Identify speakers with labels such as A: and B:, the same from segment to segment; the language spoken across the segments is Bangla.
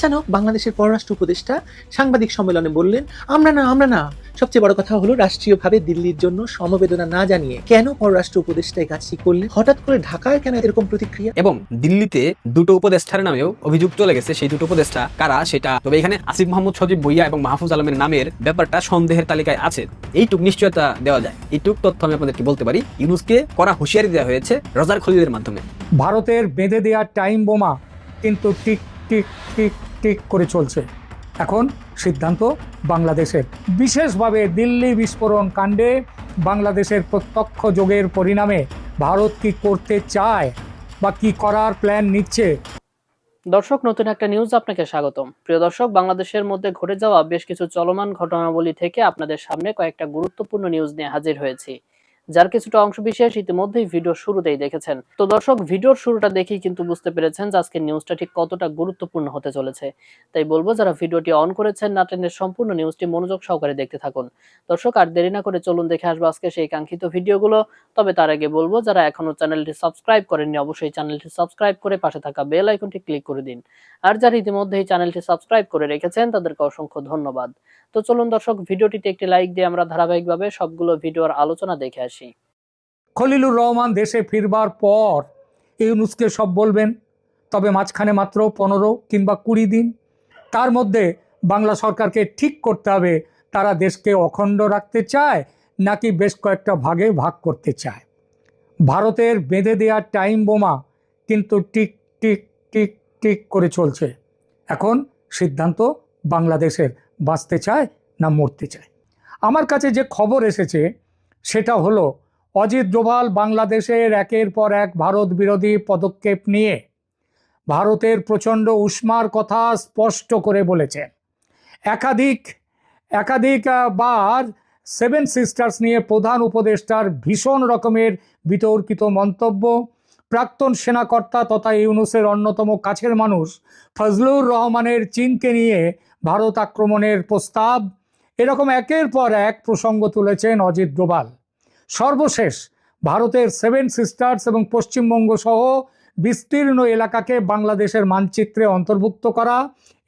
A: আচানক বাংলাদেশের পররাষ্ট্র উপদেষ্টা সাংবাদিক সম্মেলনে বললেন আমরা না আমরা না। সবচেয়ে বড় কথা হলো রাষ্ট্রীয়ভাবে দিল্লির জন্য সমবেদনা না জানিয়ে কেন পররাষ্ট্র উপদেষ্টা এই কাজটি করলেন? হঠাৎ করে ঢাকায় কেন এরকম প্রতিক্রিয়া?
B: এবং দিল্লিতে দুটো উপদেষ্টার নামেও অভিযোগ চলে গেছে সেই দুটো উপদেষ্টা। কারা সেটা? তবে এখানে আসিফ মাহমুদ সজীব বইয়া এবং মাহফুজ আলমের নামের ব্যাপারটা সন্দেহের তালিকায় আছে। এইটুক নিশ্চয়তা দেওয়া যায়। এইটুক তথ্য আমি আপনাদেরকে বলতে পারি। ইউনুসকে করা হুঁশিয়ারি দেওয়া হয়েছে রজার খলিদের মাধ্যমে।
C: ভারতের বেঁধে দেওয়া টাইম বোমা কিন্তু টিক টিক টিক টিক করে চলছে। এখন সিদ্ধান্ত বাংলাদেশের। বিশেষভাবে দিল্লি বিস্ফোরণ কাণ্ডে বাংলাদেশের প্রত্যক্ষ যোগের পরিণামে ভারত কি করতে চায় বা কি করার প্ল্যান নিচ্ছে?
D: দর্শক, নতুন একটা নিউজ আপনাকে স্বাগতম। প্রিয় দর্শক, বাংলাদেশের মধ্যে ঘটে যাওয়া বেশ কিছু চলমান ঘটনাবলী থেকে আপনাদের সামনে কয়েকটা গুরুত্বপূর্ণ নিউজ নিয়ে হাজির হয়েছি। যার কিছুটা অংশ বিশেষ ইতিমধ্যেই ভিডিও শুরুতেই দেখেছেন। তো দর্শক, ভিডিওর শুরুটা দেখেই কিন্তু বুঝতে পেরেছেন যে আজকের নিউজটা ঠিক কতটা গুরুত্বপূর্ণ হতে চলেছে। তাই বলব, যারা ভিডিওটি অন করেছেন, না টেনের সম্পূর্ণ নিউজটি মনোযোগ সহকারে দেখতে থাকুন। দর্শক, আর দেরি না করে চলুন দেখে আসব আজকে সেই কাঙ্ক্ষিত ভিডিওগুলো। তবে তার আগে বলব, যারা এখনও চ্যানেলটি সাবস্ক্রাইব করেননি, অবশ্যই চ্যানেলটি সাবস্ক্রাইব করে পাশে থাকা বেল আইকনটি ক্লিক করে দিন। আর যারা ইতিমধ্যে এই চ্যানেলটি সাবস্ক্রাইব করে রেখেছেন, তাদেরকে অসংখ্য ধন্যবাদ। তো চলুন দর্শক, ভিডিওটিতে একটি লাইক দিয়ে আমরা ধারাবাহিকভাবে সবগুলো ভিডিওর আলোচনা দেখে আসি।
C: খলিলুর রহমান দেশে ফিরবার পর ইউনুসকে সব বলবেন, তবে মাঝখানে মাত্র পনেরো কিংবা কুড়ি দিন। তার মধ্যে বাংলা সরকারকে ঠিক করতে হবে, তারা দেশকে অখণ্ড রাখতে চায় নাকি বেশ কয়েকটা ভাগে ভাগ করতে চায়। ভারতের বেঁধে দেওয়া টাইম বোমা কিন্তু টিক টিক টিক টিক করে চলছে। এখন সিদ্ধান্ত বাংলাদেশের। বাঁচতে চায় না মরতে চায়। আমার কাছে যে খবর এসেছে, সেটা হলো, অজিত ডোভাল বাংলাদেশের একের পর এক ভারত বিরোধী পদক্ষেপ নিয়ে ভারতের প্রচণ্ড উষ্মার কথা স্পষ্ট করে বলেছেন একাধিক একাধিক বার সেভেন সিস্টার্স নিয়ে প্রধান উপদেষ্টার ভীষণ রকমের বিতর্কিত মন্তব্য। প্রাক্তন সেনাকর্তা তথা ইউনুসের অন্যতম কাছের মানুষ ফজলুর রহমানের চীনকে নিয়ে ভারত আক্রমণের প্রস্তাব। এরকম একের পর এক প্রসঙ্গ তুলেছেন অজিত ডোভাল। সর্বশেষ, ভারতের সেভেন সিস্টার্স এবং পশ্চিমবঙ্গ সহ বিস্তীর্ণ এলাকাকে বাংলাদেশের মানচিত্রে অন্তর্ভুক্ত করা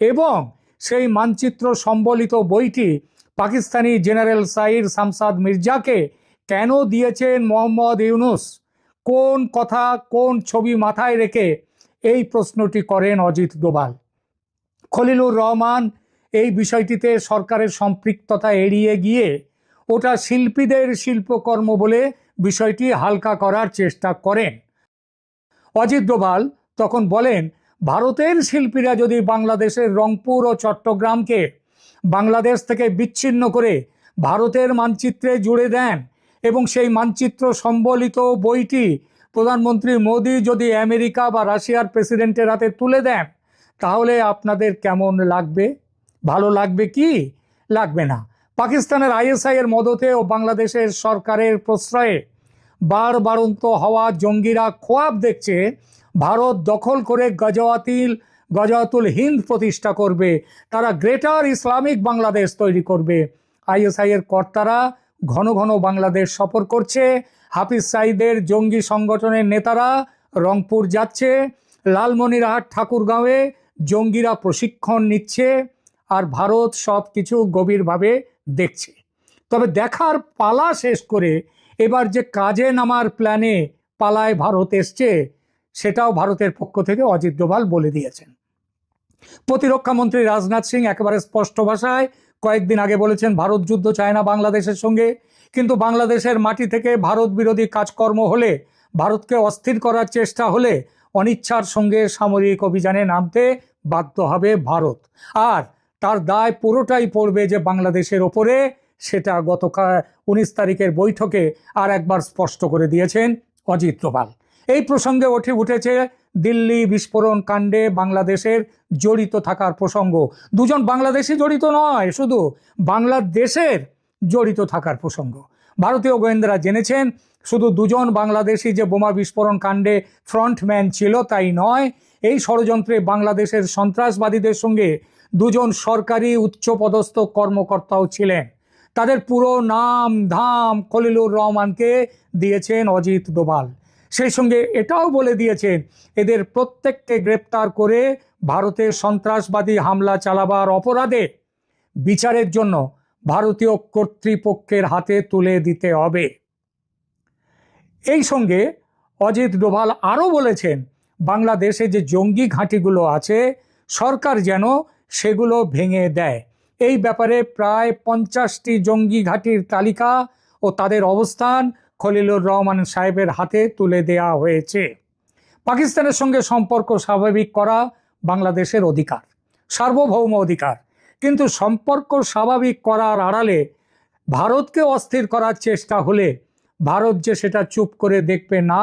C: এবং সেই মানচিত্র সম্বলিত বইটি পাকিস্তানি জেনারেল সাইর সামসাদ মির্জাকে কেন দিয়েছেন মোহাম্মদ ইউনুস? কোন কথা, কোন ছবি মাথায় রেখে এই প্রশ্নটি করেন অজিত ডোভাল? খলিলুর রহমান এই বিষয়টিতে সরকারের সম্পৃক্ততা এড়িয়ে গিয়ে ওটা শিল্পীদের শিল্পকর্ম বলে বিষয়টি হালকা করার চেষ্টা করেন। অজিত ডোভাল তখন বলেন, ভারতের শিল্পীরা যদি বাংলাদেশের রংপুর ও চট্টগ্রামকে বাংলাদেশ থেকে বিচ্ছিন্ন করে ভারতের মানচিত্রে জুড়ে দেন এবং সেই মানচিত্র সম্বলিত বইটি প্রধানমন্ত্রী মোদী যদি আমেরিকা বা রাশিয়ার প্রেসিডেন্টের হাতে তুলে দেন, তাহলে আপনাদের কেমন লাগবে? ভালো লাগবে কি? লাগবে না। পাকিস্তানের আইএসআই এর মদতে ও বাংলাদেশের সরকারের প্রশ্রয়ে বারবারন্ত হওয়া জঙ্গিরা খোয়াব দেখছে, ভারত দখল করে গজওয়াতিল, গজওয়াতুল হিন্দ প্রতিষ্ঠা করবে, তারা গ্রেটার ইসলামিক বাংলাদেশ তৈরি করবে। আইএসআই এর কর্তারা ঘন ঘন বাংলাদেশ সফর করছে, হাফিজ সাইদের জঙ্গি সংগঠনের নেতারা রংপুর যাচ্ছে, লালমনিরহাট ঠাকুরগাঁওয়ে জঙ্গিরা প্রশিক্ষণ নিচ্ছে। আর ভারত সব কিছু গভীরভাবে দেখছে। তবে দেখার পালা শেষ করে এবার যে কাজে নামার প্ল্যানে পালায় ভারত এসছে, সেটাও ভারতের পক্ষ থেকে অজিত ডোভাল বলে দিয়েছেন। প্রতিরক্ষা মন্ত্রী রাজনাথ সিং একেবারে স্পষ্ট ভাষায় কয়েকদিন আগে বলেছেন, ভারত যুদ্ধ চায় না বাংলাদেশের সঙ্গে। কিন্তু বাংলাদেশের মাটি থেকে ভারত বিরোধী কাজকর্ম হলে, ভারতকে অস্থির করার চেষ্টা হলে অনিচ্ছার সঙ্গে সামরিক অভিযানে নামতে বাধ্য হবে ভারত। আর তার দায় পুরোটাই পড়বে যে বাংলাদেশের ওপরে। সেটা গতকাল উনিশ তারিখের বৈঠকে আর একবার স্পষ্ট করে দিয়েছেন অজিত ডোভাল এই প্রসঙ্গে ওঠে, উঠেছে দিল্লি বিস্ফোরণ কাণ্ডে বাংলাদেশের জড়িত থাকার প্রসঙ্গ। দুজন বাংলাদেশি জড়িত নয়, শুধু বাংলাদেশের জড়িত থাকার প্রসঙ্গ। ভারতীয় গোয়েন্দারা জেনেছেন, শুধু দুজন বাংলাদেশি যে বোমা বিস্ফোরণ কাণ্ডে ফ্রন্টম্যান ছিল তাই নয়, এই ষড়যন্ত্রে বাংলাদেশের সন্ত্রাসবাদীদের সঙ্গে দুজন সরকারি উচ্চপদস্থ কর্মকর্তাও ছিলেন। তাদের পুরো নাম ধাম খলিলুর রহমানকে দিয়েছেন অজিত ডোভাল সেই সঙ্গে এটাও বলে দিয়েছেন, এদের প্রত্যেককে গ্রেপ্তার করে ভারতে সন্ত্রাসবাদী হামলা চালাবার অপরাধে বিচারের জন্য ভারতীয় কর্তৃপক্ষের হাতে তুলে দিতে হবে। এই সঙ্গে অজিত ডোভাল আরও বলেছেন, বাংলাদেশে যে জঙ্গি ঘাঁটিগুলো আছে, সরকার যেন সেগুলো ভেঙে দেয়। এই ব্যাপারে প্রায় পঞ্চাশটি জঙ্গি ঘাঁটির তালিকা ও তাদের অবস্থান খলিলুর রহমান সাহেবের হাতে তুলে দেয়া হয়েছে। পাকিস্তানের সঙ্গে সম্পর্ক স্বাভাবিক করা বাংলাদেশের অধিকার, সার্বভৌম অধিকার। কিন্তু সম্পর্ক স্বাভাবিক করার আড়ালে ভারতকে অস্থির করার চেষ্টা হলে ভারত যে সেটা চুপ করে দেখবে না,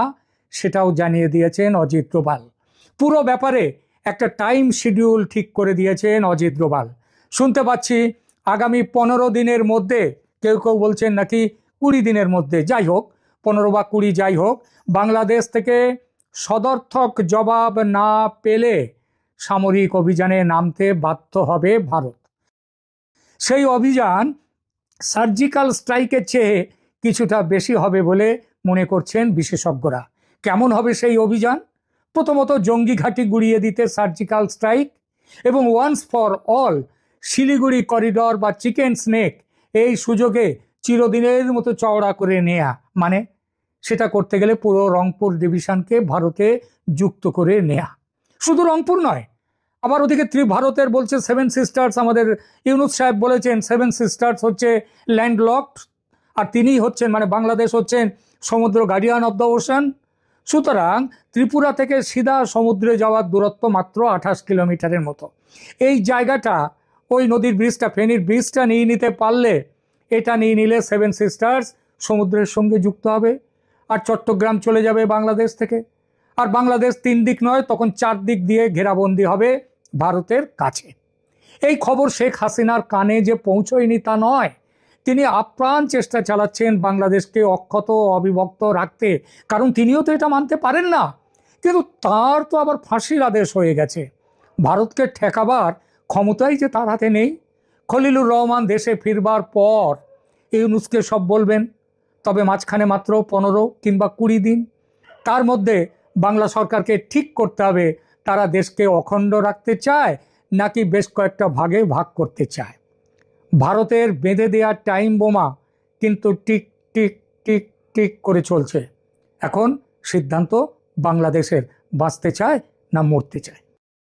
C: সেটাও জানিয়ে দিয়েছেন অজিত ডোভাল। পুরো ব্যাপারে একটা টাইম শিডিউল ঠিক করে দিয়েছেন অজিত ডোভাল। শুনতে পাচ্ছি আগামী পনেরো দিনের মধ্যে, কেউ কেউ বলছেন নাকি কুড়ি দিনের মধ্যে। যাই হোক, পনেরো বা কুড়ি যাই হোক, বাংলাদেশ থেকে সদর্থক জবাব না পেলে সামরিক অভিযানে নামতে বাধ্য হবে ভারত। সেই অভিযান সার্জিক্যাল স্ট্রাইকের চেয়ে কিছুটা বেশি হবে বলে মনে করছেন বিশেষজ্ঞরা। কেমন হবে সেই অভিযান? প্রথমত জঙ্গি ঘাঁটি গুড়িয়ে দিতে সার্জিক্যাল স্ট্রাইক এবং once for all Siliguri corridor বা চিকেন স্নেক এই সুযোগে চিরদিনের মতো চওড়া করে নেয়া। মানে সেটা করতে গেলে পুরো রংপুর ডিভিশনকে ভারতে যুক্ত করে নেয়া। শুধু রংপুর নয়, আবার ওদিকে ত্রি ভারতের বলছে সেভেন সিস্টার্স, আমাদের ইউনুস সাহেব বলেছেন সেভেন সিস্টার্স হচ্ছে ল্যান্ডলকড আর তিনিই হচ্ছেন মানে বাংলাদেশ হচ্ছেন সমুদ্র গার্ডিয়ান অব দ্য ওশান। সুতরাং ত্রিপুরা থেকে সিধা সমুদ্রে যাওয়ার দূরত্ব মাত্র আঠাশ কিলোমিটারের মতো। এই জায়গাটা, ওই নদীর ব্রিজটা, ফেনীর ব্রিজটা নিয়ে নিতে পারলে এটা নিয়ে নিলে সেভেন সিস্টার্স সমুদ্রের সঙ্গে যুক্ত হবে আর চট্টগ্রাম চলে যাবে বাংলাদেশ থেকে। আর বাংলাদেশ তিন দিক নয়, তখন চার দিক দিয়ে ঘেরাবন্দি হবে ভারতের কাছে। এই খবর শেখ হাসিনার কানে যে পৌঁছয়নি তা নয় তিনি আপ্রাণ চেষ্টা চালাচ্ছেন বাংলাদেশকে অক্ষত অবিভক্ত রাখতে। কারণ তিনিও তো এটা মানতে পারেন না। কিন্তু তার তো আবার ফাঁসির আদেশ হয়ে গেছে। ভারতকে ঠেকাবার ক্ষমতাই যে তার হাতে নেই। খলিলুর রহমান দেশে ফিরবার পর ইউনুসকে সব বলবেন, তবে মাঝখানে মাত্র পনেরো কিংবা কুড়ি দিন। তার মধ্যে বাংলা সরকারকে ঠিক করতে হবে। তারা দেশকে অখণ্ড রাখতে চায়, নাকি বেশ কয়েকটা ভাগে ভাগ করতে চায়। ভারতের বেঁধে দেওয়া টাইম বোমা কিন্তু টিক টিক টিক টিক করে চলছে। এখন সিদ্ধান্ত বাংলাদেশের, বাঁচতে চায় না মরতে চায়?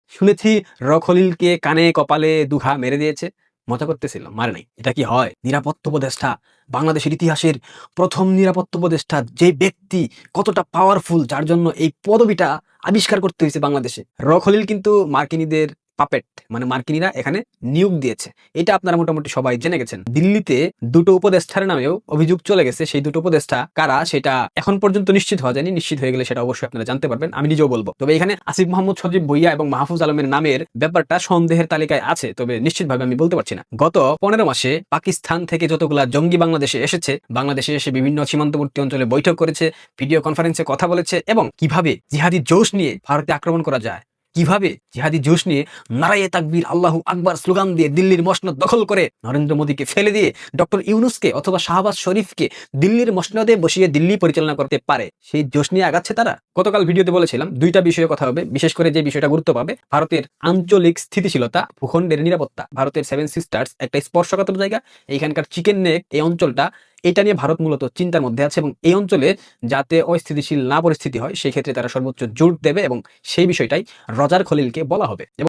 B: শুনেছি রখলিলকে কানে কপালে দুঘা মেরে দিয়েছে। মজা করতেছিল, মারে নাই। এটা কি হয়? নিরাপত্তা উপদেষ্টা, বাংলাদেশের ইতিহাসের প্রথম নিরাপত্তা উপদেষ্টা, যে ব্যক্তি কতটা পাওয়ারফুল যার জন্য এই পদবিটা আবিষ্কার করতে হয়েছে বাংলাদেশে। রখলিল কিন্তু মার্কিনীদের পাপেট মানে মার্কিনীরা এখানে নিয়োগ দিয়েছে। এটা আপনারা মোটামুটি সবাই জেনে গেছেন। দিল্লিতে দুটো উপদেষ্টার নামেও অভিযোগ চলে গেছে। সেই দুটো উপদেষ্টা কারা সেটা এখন পর্যন্ত নিশ্চিত হওয়া যায়নি। নিশ্চিত হয়ে গেলে সেটা অবশ্যই আপনারা জানতে পারবেন। আমি নিজেও বলব। তবে এখানে আসিফ মোহাম্মদ সজীব ভুইয়া এবং মাহফুজ আলমের নামের ব্যাপারটা সন্দেহের তালিকায় আছে। তবে নিশ্চিতভাবে আমি বলতে পারছি না। গত পনেরো মাসে পাকিস্তান থেকে যতগুলা জঙ্গি বাংলাদেশে এসেছে, বাংলাদেশে এসে বিভিন্ন সীমান্তবর্তী অঞ্চলে বৈঠক করেছে, ভিডিও কনফারেন্সে কথা বলেছে এবং কীভাবে জিহাদি জোশ নিয়ে ভারতে আক্রমণ করা যায় কীভাবে জিহাদি জোশ নিয়ে নারায়ে তাকবীর আল্লাহ আকবার স্লোগান দিয়ে দিল্লির মসনদ দখল করে নরেন্দ্র মোদীকে ফেলে দিয়ে ডক্টর ইউনুসকে অথবা শাহবাজ শরীফকে দিল্লির মসনদে বসিয়ে দিল্লি পরিচালনা করতে পারে? সেই জোশ নিয়ে আগাচ্ছে তারা? গতকাল ভিডিওতে বলেছিলাম, দুইটা বিষয়ে কথা হবে। বিশেষ করে যে বিষয়টা গুরুত্ব পাবে, ভারতের আঞ্চলিক স্থিতিশীলতা, ভূখণ্ডের নিরাপত্তা। ভারতের সেভেন সিস্টার্স একটা স্পর্শকাতর জায়গা। এইখানকার চিকেন নেক এই অঞ্চলটা এটা নিয়ে ভারত মূলত চিন্তার মধ্যে আছে এবং এই অঞ্চলে যাতে অস্থিতিশীল না পরিস্থিতি হয়, সেই ক্ষেত্রে তারা সর্বোচ্চ জোর দেবে এবং সেই বিষয়টাই রজার খলিলকে বলা হবে।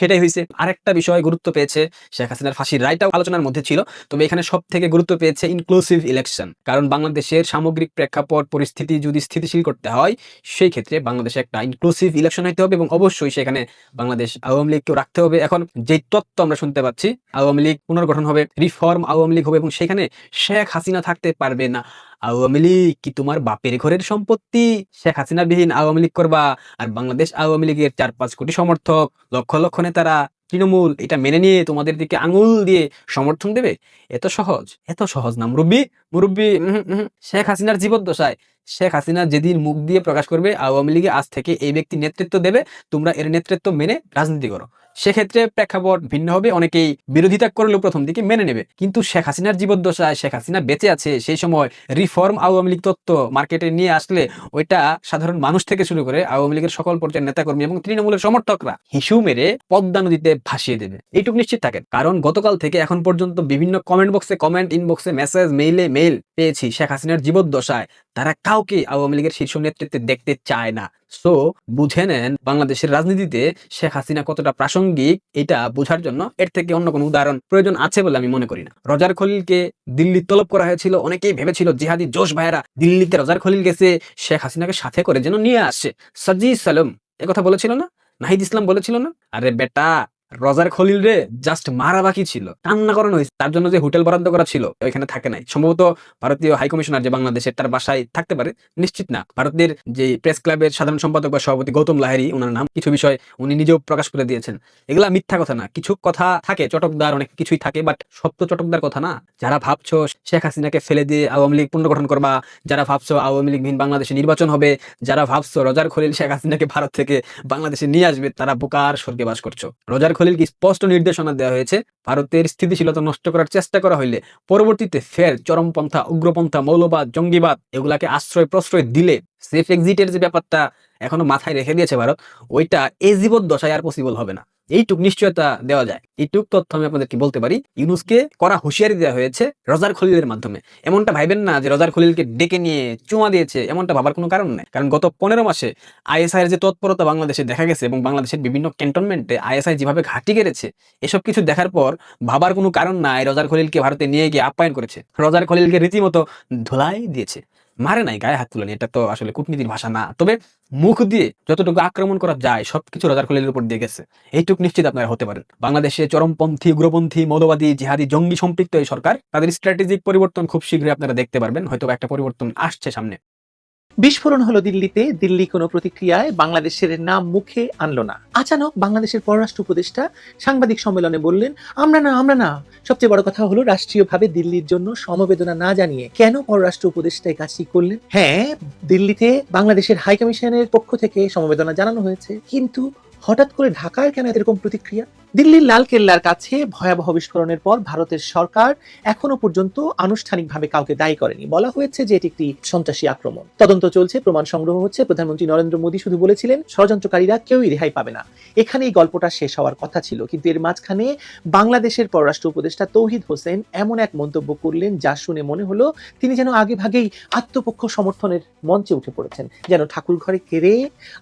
B: সেটাই হয়েছে আরেকটা বিষয় গুরুত্ব পেয়েছে শেখ হাসিনার ফাঁসির রায়টাও আলোচনার মধ্যে ছিল। তবে এখানে সব থেকে গুরুত্ব পেয়েছে ইনক্লুসিভ ইলেকশন কারণ বাংলাদেশের সামগ্রিক প্রেক্ষাপট, পরিস্থিতি যদি স্থিতিশীল করতে হয়, সেই ক্ষেত্রে বাংলাদেশে একটা ইনক্লুসিভ ইলেকশন হইতে হবে এবং অবশ্যই সেখানে বাংলাদেশ আওয়ামী লীগকেও রাখতে হবে। এখন যে তত্ত্ব আমরা শুনতে পাচ্ছি, আওয়ামী লীগ পুনর্গঠন হবে রিফর্ম আওয়ামী লীগ হবে এবং সেখানে শেখ হাসিনা থাকতে পারবে না। আওয়ামী লীগ কি তোমার বাপের ঘরের সম্পত্তি? শেখ হাসিনা বিহীন আওয়ামী লীগ করবা? আর বাংলাদেশ আওয়ামী লীগের চার পাঁচ কোটি সমর্থক, লক্ষ লক্ষ নেতারা তৃণমূল, এটা মেনে নিয়ে তোমাদের দিকে আঙুল দিয়ে সমর্থন দেবে? এত সহজ এত সহজ না মুরব্বী? মুরব্বী। শেখ হাসিনার জীবদ্দশায়। শেখ হাসিনা যেদিন মুখ দিয়ে প্রকাশ করবে, আওয়ামী লীগে আজ থেকে এই ব্যক্তি নেতৃত্ব দেবে, তোমরা এর নেতৃত্ব মেনে রাজনীতি করো। সেক্ষেত্রে প্রেক্ষাপট ভিন্ন হবে। অনেকেই বিরোধিতা করলেও প্রথম দিকে মেনে নেবে। কিন্তু শেখ হাসিনার জীবদ্দশায় শেখ হাসিনা বেঁচে আছে, সেই সময় রিফর্ম আওয়ামী লীগ তত্ত্ব মার্কেটে নিয়ে আসলে ওইটা সাধারণ মানুষ থেকে শুরু করে আওয়ামী লীগের সকল পর্যায়ের নেতাকর্মী এবং তৃণমূলের সমর্থকরা হিসু মেরে পদ্মা নদীতে ভাসিয়ে দেবে। এইটুকু নিশ্চিত থাকেন। কারণ গতকাল থেকে এখন পর্যন্ত বিভিন্ন কমেন্ট বক্সে কমেন্ট ইনবক্সে মেসেজ মেইলে মেইল পেয়েছি শেখ হাসিনার জীবদ্দশায়। তারা কাউকে আওয়ামী লীগের শীর্ষ নেতৃত্বে দেখতে চায় না। সো বুঝে নেন বাংলাদেশের রাজনীতিতে শেখ হাসিনা কতটা প্রাসঙ্গিক, এটা বোঝার জন্য এর থেকে অন্য কোনো উদাহরণ প্রয়োজন আছে বলে আমি মনে করি না। রজার খলিলকে দিল্লি তলব করা হয়েছিল, অনেকেই ভেবেছিল জিহাদি জোশ ভাইয়েরা দিল্লিতে রজার খলিল গেছে, শেখ হাসিনাকে সাথে করে যেন নিয়ে আসছে সাজি সালম কথা বলেছিল না? নাহিদ ইসলাম বলেছিল না? আরে বেটা রজার খলিল রে জাস্ট মারা বাকি ছিল। কান্না করানো হয়েছে। তার জন্য যে হোটেল বরাদ্দ করা ছিল, ওইখানে থাকে নাই। সম্ভবত ভারতীয় হাই কমিশনার যে বাংলাদেশের, তার বাসায় থাকতে পারে। নিশ্চিত না। ভারতের যে প্রেস ক্লাবের সাধারণ সম্পাদক বা সভাপতি গৌতম লাহেরি ওনার নাম কিছু বিষয় উনি নিজেও প্রকাশ করে দিয়েছেন। এগুলা মিথ্যা কথা না। কিছু কথা থাকে, চটকদার অনেক কিছুই থাকে বাট সত্য চটকদার কথা না। যারা ভাবছ শেখ হাসিনাকে ফেলে দিয়ে আওয়ামী লীগ পুনর্গঠন করবা, যারা ভাবছ আওয়ামী লীগহীন বাংলাদেশে নির্বাচন হবে, যারা ভাবছ রজার খলিল শেখ হাসিনাকে ভারত থেকে বাংলাদেশে নিয়ে আসবে, তারা বোকার স্বর্গে বাস করছ। রজার খলিলকে স্পষ্ট নির্দেশনা দেওয়া হয়েছে, ভারতের স্থিতিশীলতা নষ্ট করার চেষ্টা করা হইলে পরবর্তীতে ফের চরমপন্থা, উগ্রপন্থা, মৌলবাদ, জঙ্গিবাদ এগুলাকে আশ্রয় প্রশ্রয় দিলে সেফ এক্সিটের যে ব্যাপারটা এখনও মাথায় রেখে দিয়েছে ভারত, ওইটা এ জীবন দশায় আর পসিবল হবে না। এইটুক নিশ্চয়তা দেওয়া যায়। এইটুক তথ্য আমি আপনাদেরকে বলতে পারি। ইউনুসকে করা হুঁশিয়ারি দেওয়া হয়েছে রজার খলিলের মাধ্যমে। এমনটা ভাইবেন না যে রজার খলিলকে ডেকে নিয়ে চুমা দিয়েছে, এমনটা ভাবার কোনো কারণ নেই। কারণ গত পনেরো মাসে আইএসআই এর যে তৎপরতা বাংলাদেশে দেখা গেছে এবং বাংলাদেশের বিভিন্ন ক্যান্টনমেন্টে আইএসআই যেভাবে ঘাটি গেড়েছে এসব কিছু দেখার পর ভাবার কোনো কারণ নাই রজার খলিলকে ভারতে নিয়ে গিয়ে আপ্যায়ন করেছে। রজার খলিলকে রীতিমতো ধোলাই দিয়েছে। মারে নাই, গায়ে হাত তুলেনি, এটা তো আসলে কূটনীতির ভাষা না। তবে মুখ দিয়ে যতটুকু আক্রমণ করা যায়, সবকিছু রাজার খলিলের উপর দিয়ে গেছে। এইটুকু নিশ্চিত আপনারা হতে পারেন। বাংলাদেশে চরমপন্থী, উগ্রপন্থী, মৌলবাদী, জিহাদি, জঙ্গি সম্পৃক্ত এই সরকার, তাদের স্ট্র্যাটেজিক পরিবর্তন খুব শীঘ্রই আপনারা দেখতে পারবেন হয়তো একটা পরিবর্তন আসছে সামনে।
A: বিস্ফোরণ হলো দিল্লিতে। দিল্লি কোনো প্রতিক্রিয়ায় বাংলাদেশের নাম মুখে আনলো না। আচানক বাংলাদেশের পররাষ্ট্র উপদেষ্টা সাংবাদিক সম্মেলনে বললেন, আমরা না আমরা না। সবচেয়ে বড় কথা হলো রাষ্ট্রীয়ভাবে দিল্লির জন্য সমবেদনা না জানিয়ে কেন পররাষ্ট্র উপদেষ্টা এই কাজটি করলেন? হ্যাঁ দিল্লিতে বাংলাদেশের হাই কমিশনের পক্ষ থেকে সমবেদনা জানানো হয়েছে। কিন্তু হঠাৎ করে ঢাকায় কেন এরকম প্রতিক্রিয়া? দিল্লির লাল কেল্লার কাছে ভয়াবহ বিস্ফোরণের পর ভারতের সরকার এখনও পর্যন্ত আনুষ্ঠানিকভাবে কাউকে দায়ী করেনি। বলা হয়েছে যে এটি একটি সন্ত্রাসী আক্রমণ। তদন্ত চলছে, প্রমাণ সংগ্রহ হচ্ছে। প্রধানমন্ত্রী নরেন্দ্র মোদী শুধু বলেছিলেন, ষড়যন্ত্রকারীরা কেউই রেহাই পাবে না। এখানে এই গল্পটা শেষ হওয়ার কথা ছিল। কিন্তু এর মাঝখানে বাংলাদেশের পররাষ্ট্র উপদেষ্টা তৌহিদ হোসেন এমন এক মন্তব্য করলেন যা শুনে মনে হলো তিনি যেন আগে ভাগেই আত্মপক্ষ সমর্থনের মঞ্চে উঠে পড়েছেন। যেন ঠাকুর ঘরে কেড়ে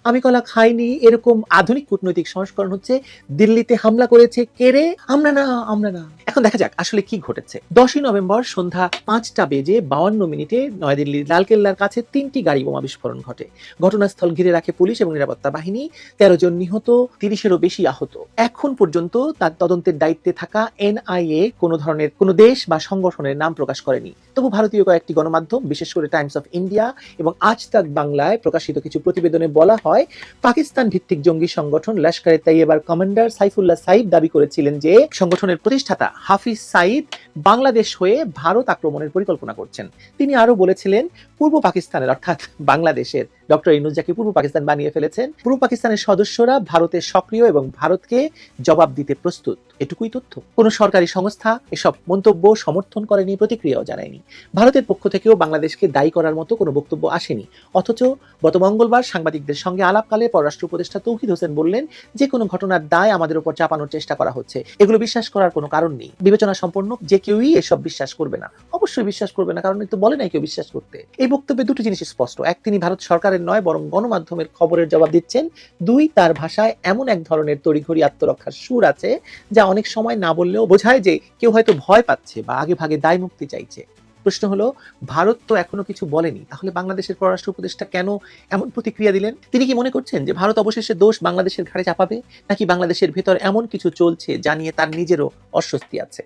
A: আমি কলা খাইনি এরকম আধুনিক কূটনৈতিক সংস্করণ হচ্ছে দিল্লিতে হামলা করেছে কেড়ে আমরা না আমরা না। এখন দেখা যাক আসলে কি ঘটেছে। দশই নভেম্বর সন্ধ্যা পাঁচটা বেজে বাউান্ন মিনিটে নয়াদিল্লির লালকেল্লার কাছে তিনটি গাড়ি বোমা বিস্ফোরণ ঘটে। ঘটনাস্থল ঘিরে রাখে পুলিশ এবং নিরাপত্তা বাহিনী। তেরো জন নিহত, তিরিশেরও বেশি আহত। এখন পর্যন্ত তার তদন্তের দায়িত্বে থাকা এনআইএ কোনো ধরনের কোনো দেশ বা সংগঠনের নাম প্রকাশ করেনি। তবু ভারতীয় কয়েকটি গণমাধ্যম, বিশেষ করে টাইমস অফ ইন্ডিয়া এবং আজ তাক বাংলায় প্রকাশিত কিছু প্রতিবেদনে বলা হয়, পাকিস্তান ভিত্তিক জঙ্গি সংগঠন লস্করে তাইয়েবার কমান্ডার সাইফুল্লাহ সাইদ দাবি করেছিলেন যে সংগঠনের প্রতিষ্ঠাতা হাফিজ সাইদ বাংলাদেশ হয়ে ভারত আক্রমণের পরিকল্পনা করছেন। তিনি আরও বলেছিলেন, পূর্ব পাকিস্তানের অর্থাৎ বাংলাদেশের ডক্টর ইনুজাকে পূর্ব পাকিস্তান বানিয়ে ফেলেছেন, পূর্ব পাকিস্তানের সদস্যরা ভারতের সক্রিয় এবং ভারতকে জবাব দিতে প্রস্তুত। এটুকুই তথ্য। কোনো সরকারি সংস্থা এসব মন্তব্য সমর্থন করেনি, প্রতিক্রিয়াও জানায়নি। ভারতের পক্ষ থেকেও বাংলাদেশকে দায়ী করার মতো কোনো বক্তব্য আসেনি। অথচ গত মঙ্গলবার সাংবাদিকদের সঙ্গে আলাপকালে পররাষ্ট্র উপদেষ্টা তৌহিদ হোসেন বললেন, যে কোনো ঘটনার দায় আমাদের উপর চাপানোর চেষ্টা করা হচ্ছে। এগুলো বিশ্বাস করার কোনো কারণ নেই। বিবেচনা সম্পন্ন যে কেউই এসব বিশ্বাস করবে না। অবশ্যই বিশ্বাস করবে না, কারণ তো বলে নাই কেউ বিশ্বাস করতে। এই বক্তব্যে দুটো জিনিস স্পষ্ট। এক, তিনি ভারত সরকারের নয়, বরং গণমাধ্যমের খবরের জবাব দিচ্ছেন। দুই, তার ভাষায় এমন এক ধরনের তড়িঘড়ি আত্মরক্ষার সুর আছে, যা অনেক সময় না বললেও বোঝায় যে কেউ হয়তো ভয় পাচ্ছে বা আগে ভাগে দায় মুক্তি চাইছে। প্রশ্ন হলো, ভারত তো এখনও কিছু বলেনি, তাহলে বাংলাদেশের পররাষ্ট্র উপদেষ্টা কেন এমন প্রতিক্রিয়া দিলেন? তিনি কি মনে করছেন যে ভারত অবশেষে দোষ বাংলাদেশের ঘাড়ে চাপাবে, নাকি বাংলাদেশের ভেতর এমন কিছু চলছে জানিয়ে তার নিজেরও অস্বস্তি আছে?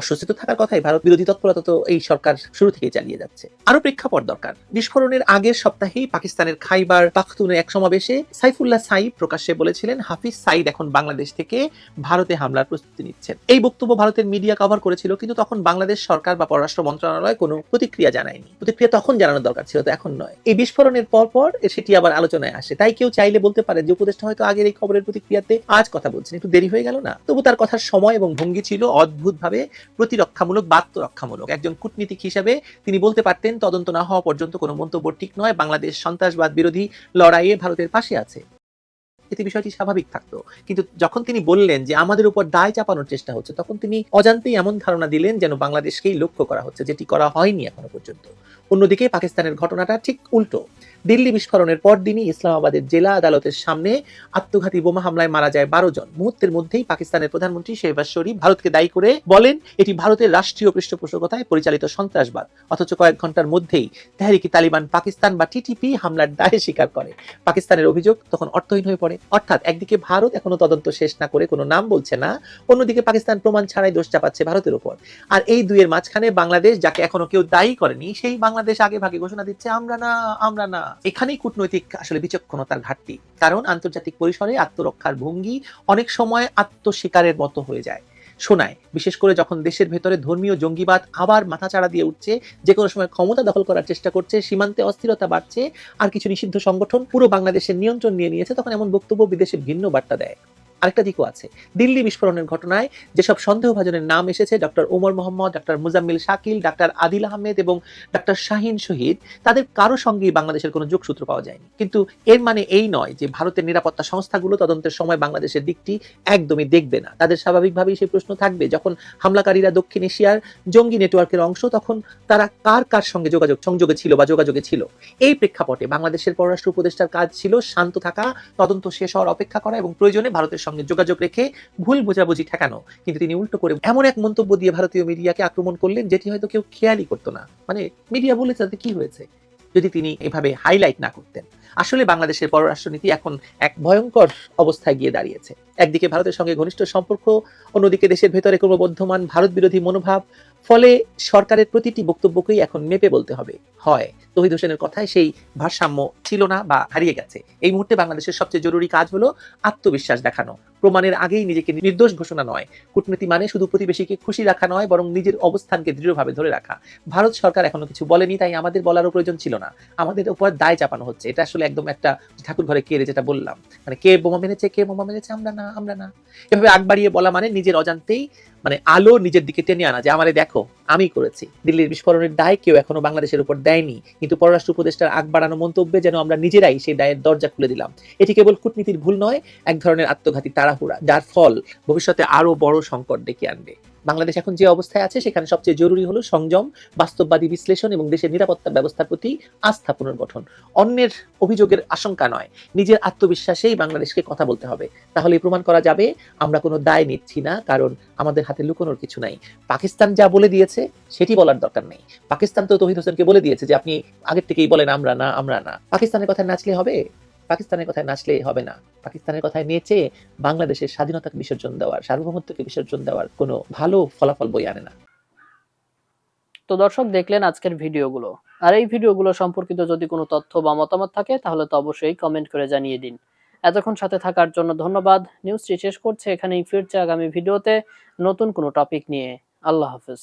A: অস্বস্তি তো থাকার কথাই ভারত বিরোধী তৎপরতা তো এই সরকার শুরু থেকেই চালিয়ে যাচ্ছে। আরও প্রেক্ষাপট দরকার। বিস্ফোরণের আগের সপ্তাহেই পাকিস্তানের খাইবার পাখতুনে এক সমাবেশে সাইফুল্লাহ সাইদ প্রকাশ্যে বলেছিলেন, হাফিজ সাইদ এখন বাংলাদেশ থেকে ভারতে হামলার প্রস্তুতি নিচ্ছেন। এই বক্তব্য ভারতের মিডিয়া কভার করেছিল, কিন্তু তখন বাংলাদেশ সরকার বা পররাষ্ট্র মন্ত্রণালয় কোনো প্রতিক্রিয়া জানায়নি। প্রতিক্রিয়া তখন জানানো দরকার ছিল, তো এখন নয়। এই বিস্ফোরণের পর পর সেটি আবার আলোচনায় আসে। তাই কেউ চাইলে বলতে পারে যে উপদেষ্টা হয়তো আগের এই খবরের প্রতিক্রিয়াতে আজ কথা বলছেন, একটু দেরি হয়ে গেল না? তবু তার কথার সময় এবং ভঙ্গি ছিল অদ্ভুতভাবে প্রতিরক্ষামূলক আত্মরক্ষামূলক একজন কূটনীতিক হিসাবে তিনি বলতে পারতেন, তদন্ত না হওয়া পর্যন্ত কোনো মন্তব্য ঠিক নয়, বাংলাদেশ সন্ত্রাসবাদ বিরোধী লড়াইয়ে ভারতের পাশে আছে। এতে বিষয়টি স্বাভাবিক থাকতো। কিন্তু যখন তিনি বললেন যে আমাদের উপর দায় চাপানোর চেষ্টা হচ্ছে, তখন তিনি অজান্তেই এমন ধারণা দিলেন যেন বাংলাদেশকেই লক্ষ্য করা হচ্ছে, যেটি করা হয়নি এখনও পর্যন্ত। অন্যদিকে পাকিস্তানের ঘটনাটা ঠিক উল্টো। দিল্লি বিস্ফোরণের পরদিনই ইসলামাবাদের জেলা আদালতের সামনে আত্মঘাতী বোমা হামলায় মারা যায় বারো জন। মুহূর্তের মধ্যেই পাকিস্তানের প্রধানমন্ত্রী শেহবাজ শরীফ ভারতকে দায়ী করে বলেন, এটি ভারতের রাষ্ট্রীয় পৃষ্ঠপোষকতায় পরিচালিত সন্ত্রাসবাদ। অথচ কয়েক ঘণ্টার মধ্যেই তেহরিকি তালিবান পাকিস্তান বা টিটিপি হামলার দায় স্বীকার করে। পাকিস্তানের অভিযোগ তখন অর্থহীন হয়ে পড়ে। অর্থাৎ একদিকে ভারত এখনও তদন্ত শেষ না করে কোনো নাম বলছে না, অন্যদিকে পাকিস্তান প্রমাণ ছাড়াই দোষ চাপাচ্ছে ভারতের উপর আর এই দুইয়ের মাঝখানে বাংলাদেশ, যাকে এখনও কেউ দায়ী করেনি, সেই বাংলাদেশ আগে ভাগে ঘোষণা দিচ্ছে, আমরা না আমরা না। এখানেই কূটনৈতিক আসলে বিচক্ষণতার ঘাটতি। কারণ আন্তর্জাতিক পরিসরে আত্মরক্ষার ভঙ্গি অনেক সময় আত্মস্বীকারের মতো হয়ে যায়। শোনায়, বিশেষ করে যখন দেশের ভেতরে ধর্মীয় জঙ্গিবাদ আবার মাথাচাড়া দিয়ে উঠছে যে কোনো সময় ক্ষমতা দখল করার চেষ্টা করছে, সীমান্তে অস্থিরতা বাড়ছে, আর কিছু নিষিদ্ধ সংগঠন পুরো বাংলাদেশের নিয়ন্ত্রণ নিয়ে নিয়েছে, তখন এমন বক্তব্য বিদেশে ভিন্ন বার্তা দেয়। আরেকটা দিকও আছে। দিল্লি বিস্ফোরণের ঘটনায় যেসব সন্দেহভাজনের নাম এসেছে, doctor Omar Mohammad, doctor Muzammil Shakil doctor Adil Ahmed এবং ডাক্তার শাহিন শহীদ, তাদের কারও সঙ্গেই বাংলাদেশের কোনো যোগসূত্র পাওয়া যায়নি। কিন্তু এর মানে এই নয় যে ভারতের নিরাপত্তা সংস্থাগুলো তদন্তের সময় বাংলাদেশের দিকটি একদমই দেখবে না। তাদের স্বাভাবিকভাবেই সেই প্রশ্ন থাকবে, যখন হামলাকারীরা দক্ষিণ এশিয়ার জঙ্গি নেটওয়ার্কের অংশ, তখন তারা কার কার সঙ্গে যোগাযোগ সংযোগে ছিল বা যোগাযোগে ছিল? এই প্রেক্ষাপটে বাংলাদেশের পররাষ্ট্র উপদেষ্টার কাজ ছিল শান্ত থাকা, তদন্ত শেষ হওয়ার অপেক্ষা করা এবং প্রয়োজনে ভারতের সঙ্গে যোগাযোগ রেখে ভুল বোঝাবুঝি ঠেকানো। কিন্তু তিনি উল্টো করে এমন এক মন্তব্য দিয়ে ভারতীয় মিডিয়াকে আক্রমণ করলেন যেটি হয়তো কেউ খেয়ালই করতো না। মানে মিডিয়া বলেছে তাতে কি হয়েছে? যদি তিনি এভাবে হাইলাইট না করতেন। আসলে বাংলাদেশের পররাষ্ট্রনীতি এখন এক ভয়ঙ্কর অবস্থায় গিয়ে দাঁড়িয়েছে। একদিকে ভারতের সঙ্গে ঘনিষ্ঠ সম্পর্ক, অন্যদিকে দেশের ভেতরে ক্রমবর্ধমান ভারত বিরোধী মনোভাব ফলে সরকারের প্রতিটি বক্তব্যকেই এখন মেপে বলতে হবে। হয়, তহিদ হোসেনের কথায় সেই ভারসাম্য ছিল না বা হারিয়ে গেছে। এই মুহূর্তে বাংলাদেশের সবচেয়ে জরুরি কাজ হলো আত্মবিশ্বাস দেখানো। প্রমাণের আগেই নিজেকে নির্দোষ ঘোষণা নয়। কূটনীতি মানে শুধু প্রতিবেশীকে খুশি রাখা নয়, বরং নিজের অবস্থানকে দৃঢ়ভাবে ধরে রাখা। ভারত সরকার এখনও কিছু বলেনি, তাই আমাদের বলারও প্রয়োজন ছিল না। আমাদের উপর দায় চাপানো হচ্ছে। এটা আসলে একদম একটা ঠাকুর ঘরে কেড়ে যেটা বললাম। মানে কে বোমা মেরেছে, কে বোমা মেরেছে, আমরা না আমরা না। এভাবে আগ বাড়িয়ে বলা মানে নিজের অজান্তেই মানে আলো নিজের দিকে টেনে আনা যে, আমারে দেখো। আমি করেছি। দিল্লির বিস্ফোরণের দায় কেউ এখনও বাংলাদেশের উপর দেয়নি। কিন্তু পররাষ্ট্র উপদেষ্টার আগ বাড়ানো মন্তব্যে যেন আমরা নিজেরাই সেই দায়ের দরজা খুলে দিলাম। এটি কেবল কূটনীতির ভুল নয়, এক ধরনের আত্মঘাতী তাড়াহুড়া, যার ফল ভবিষ্যতে আরও বড় সংকট ডেকে আনবে। বাংলাদেশ এখন যে অবস্থায় আছে, সেখানে সবচেয়ে জরুরি হলো সংযম, বাস্তববাদী বিশ্লেষণ এবং দেশের নিরাপত্তা ব্যবস্থার প্রতি আস্থা পুনর্গঠন। অন্যের অভিযোগের আশঙ্কা নয়, নিজের আত্মবিশ্বাসেই বাংলাদেশকে কথা বলতে হবে। তাহলে প্রমাণ করা যাবে, আমরা কোনো দায় নিচ্ছি না, কারণ আমাদের হাতে লুকোনোর কিছু নাই। পাকিস্তান যা বলে দিয়েছে, সেটি বলার দরকার নেই। পাকিস্তান তো তহিদ হোসেনকে বলে দিয়েছে যে, আপনি আগের থেকেই বলেন, আমরা না আমরা না। পাকিস্তানের কথা নাচলে হবে? পাকিস্তানের কথায় নাচলে হবে না। পাকিস্তানের কথায় নেচে বাংলাদেশের স্বাধীনতাকে বিসর্জন দেওয়ার, সার্বভৌমত্বকে বিসর্জন দেওয়ার কোনো ভালো ফলাফল বই আনে না।
D: তো দর্শক, দেখলেন আজকের ভিডিওগুলো। আর এই ভিডিওগুলো সম্পর্কিত যদি কোনো তথ্য বা মতামত থাকে, তাহলে তো অবশ্যই কমেন্ট করে জানিয়ে দিন। এতক্ষণ সাথে থাকার জন্য ধন্যবাদ। নিউজটি শেষ করছে, এখানেই ফিরছে আগামী ভিডিওতে নতুন কোনো টপিক নিয়ে। আল্লাহ হাফেজ।